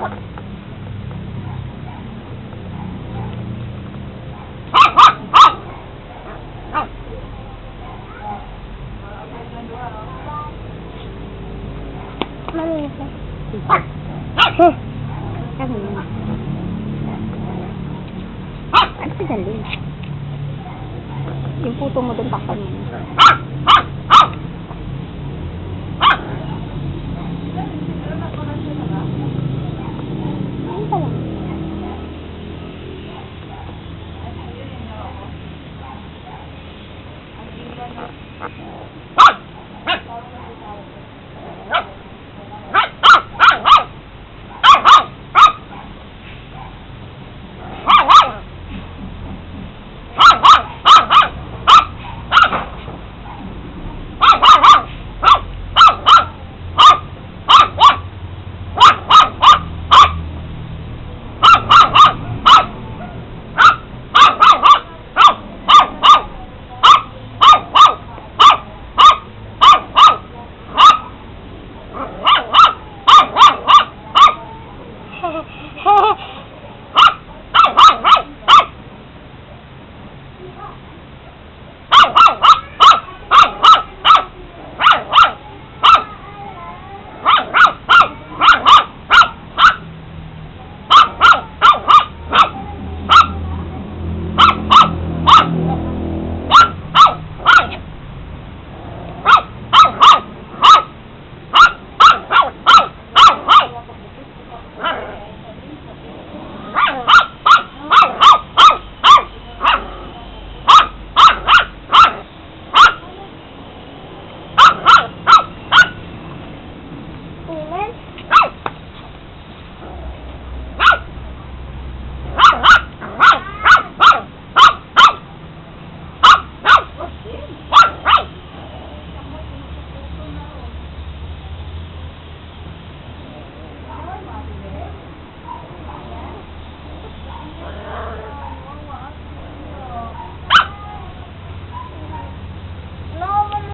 Mami, Kami na. Ano si Dali? Yung puto mo doon takpan mo. はい! Hey!